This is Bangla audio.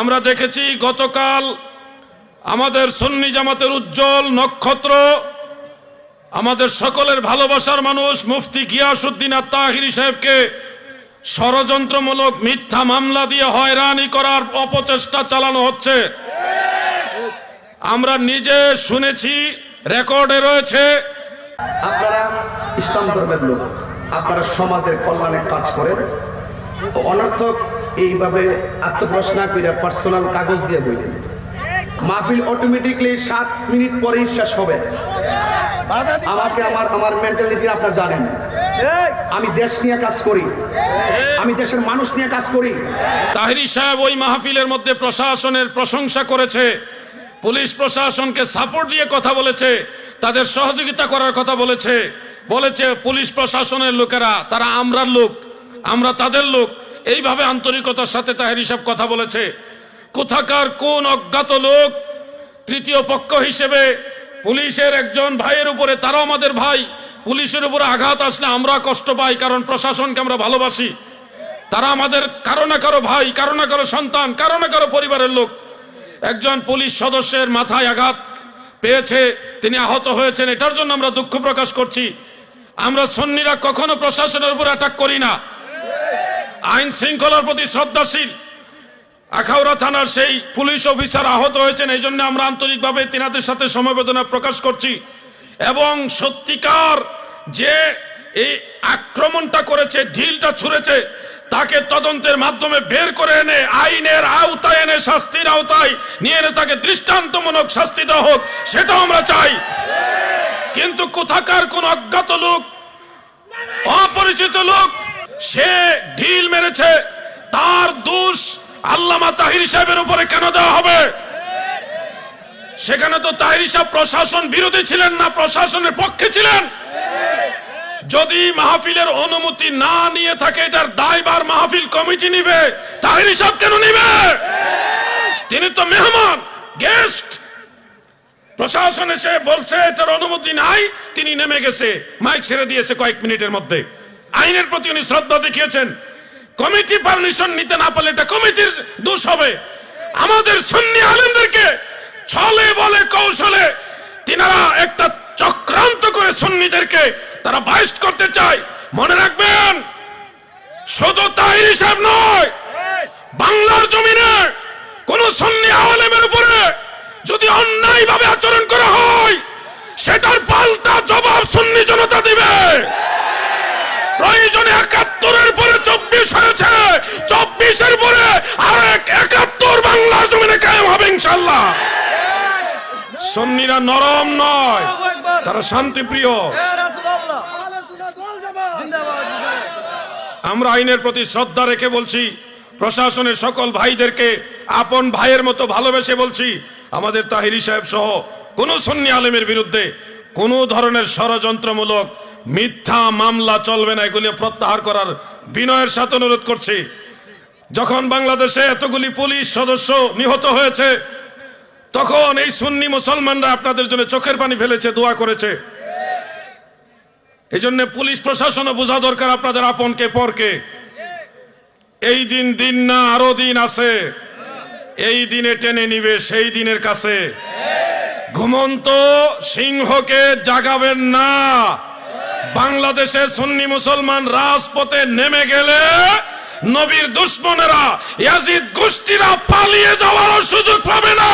আমরা দেখেছি গতকাল আমাদের সন্নি জামাতের উজ্জ্বল নক্ষত্র, আমাদের সকলের ভালোবাসার মানুষ মুফতি গিয়াসুদ্দিন আত্মাহিরি সাহেবকে ষড়যন্ত্রমূলক মিথ্যা মামলা দিয়ে হয়রানি করার অপচেষ্টা চালানো হচ্ছে। আমরা নিজে শুনেছি, রেকর্ডে রয়েছে। আপনারা ইসলাম ধর্মের লোক, আপনারা সমাজের কল্যাণে কাজ করেন। অনর্থক এইভাবে আত্মপ্রশ্ন করে পার্সোনাল কাগজ দিয়ে বইলেন। মাহফিল অটোমেটিকলি সাত মিনিট পরেই শেষ হবে। আমাকে আমার আমার মেন্টালিটি আপনার জানেন। আমি দেশ নিয়ে কাজ করি। আমি দেশের মানুষ নিয়ে কাজ করি। তাহিরি সাহেব ওই মাহফিলের মধ্যে প্রশাসনের প্রশংসা করেছে। পুলিশ প্রশাসনকে সাপোর্ট দিয়ে কথা বলেছে। তাদের সহযোগিতা করার কথা বলেছে। বলেছে, পুলিশ প্রশাসনের লোকেরা, তারা আমরার লোক। আমরা তাদের লোক। এইভাবে আন্তরিকতার সাথে তাহেরি হিসাব কথা বলেছে। কোথাকার কোন অজ্ঞাত লোক তৃতীয় পক্ষ হিসেবে পুলিশের একজন ভাইয়ের উপরে, তারাও আমাদের ভাই, পুলিশের উপরে আঘাত আসলে আমরা কষ্ট পাই, কারণ প্রশাসনকে আমরা ভালোবাসি। তারা আমাদের কারও না কারও ভাই, কারও না কারও সন্তান, কারও না কারও পরিবারের লোক। একজন পুলিশ সদস্যের মাথায় আঘাত পেয়েছে, তিনি আহত হয়েছেন, এটার জন্য আমরা দুঃখ প্রকাশ করছি। আমরা সন্নিরা কখনো প্রশাসনের উপর অ্যাটাক করি না। আইন শৃঙ্খলার প্রতি শ্রদ্ধাশীল। আখাউড়া থানার সেই পুলিশ অফিসার আহত হয়েছেন, এই জন্য আমরা আন্তরিকভাবে তিনাদের সাথে সমবেদনা প্রকাশ করছি। এবং সত্যিকার যে এই আক্রমণটা করেছে, ঢিলটা ছুঁড়েছে, তাকে তদন্তের মাধ্যমে বের করে এনে, আইনের আওতায় এনে, শাস্তির আওতায় নিয়ে এনে তাকে দৃষ্টান্তমূলক শাস্তি দেওয়া হোক, সেটাও আমরা চাই। কিন্তু কোথাকার কোন অজ্ঞাত লোক, অপরিচিত লোক সে ঢিল মেরেছে, তার দোষ আল্লামা তাহির সাহেবের উপরে কেন দেওয়া হবে? সেখানে তো তাহির সাহেব প্রশাসন বিরোধী ছিলেন না, প্রশাসনের পক্ষে ছিলেন। যদি মাহফিলের অনুমতি না নিয়ে থাকে, এটার দায়বার মাহফিল কমিটি নিবে, তাহির সাহেব কেন নিবে? তিনি তো মেহমান, গেস্ট। প্রশাসন এসে বলছে, এটার অনুমতি নাই, তিনি নেমে গেছে, মাইক ছেড়ে দিয়েছে কয়েক মিনিটের মধ্যে। আইনের প্রতি উনি শ্রদ্ধা দেখিয়েছেন। কমিটি পারমিশন নিতে না পারলে এটা কমিটির দোষ হবে। আমাদের সুন্নি আলেমদেরকে ছলে বলে, কৌশলে তিনারা একটা চক্রান্ত করে সুন্নিদেরকে তারা বাইস্ট করতে চায়। মনে রাখবেন, শুধু তাই হিসাব নয়, বাংলার জমিনে কোন সন্নি আলেমের উপরে যদি অন্যায় ভাবে আচরণ করা হয়, সেটার পাল্টা জবাব সুন্নি জনতা দিবে। প্রয়োজনে একাত্তরের পরে চব্বিশ হয়েছে। চব্বিশের পরে আরেক একাত্তর বাংলার জমিনে কায়েম হবে ইনশাল্লাহ। সন্নিরা নরম নয়, তারা শান্তিপ্রিয়। আমরা আইনের প্রতি শ্রদ্ধা রেখে বলছি, প্রশাসনের সকল ভাইদেরকে আপন ভাইয়ের মতো ভালোবেসে বলছি, আমাদের তাহিরি সাহেব সহ কোন সন্নি আলেমের বিরুদ্ধে কোনো ধরনের ষড়যন্ত্রমূলক মিথ্যা মামলা চলবে না এগুলি প্রত্যাহার করার বিনয়ের সাথে অনুরোধ করছি। যখন বাংলাদেশে এতগুলি পুলিশ সদস্য নিহত হয়েছে, তখন এই সুন্নি মুসলমানরা আপনাদের জন্য চোখের পানি ফেলেছে, দোয়া করেছে। এই জন্য পুলিশ প্রশাসনও বোঝা দরকার আপনাদের আপনকে পরকে এই দিন দিন না, আরও দিন আছে। এই দিনে টেনে নিবে, সেই দিনের কাছে। ঘুমন্ত সিংহকে জাগাবেন না। বাংলাদেশে সুন্নি মুসলমান রাজপথে নেমে গেলে নবীর দুশ্মনেরা ইয়াজিদ গোষ্ঠীরা পালিয়ে যাওয়ারও সুযোগ পাবে না।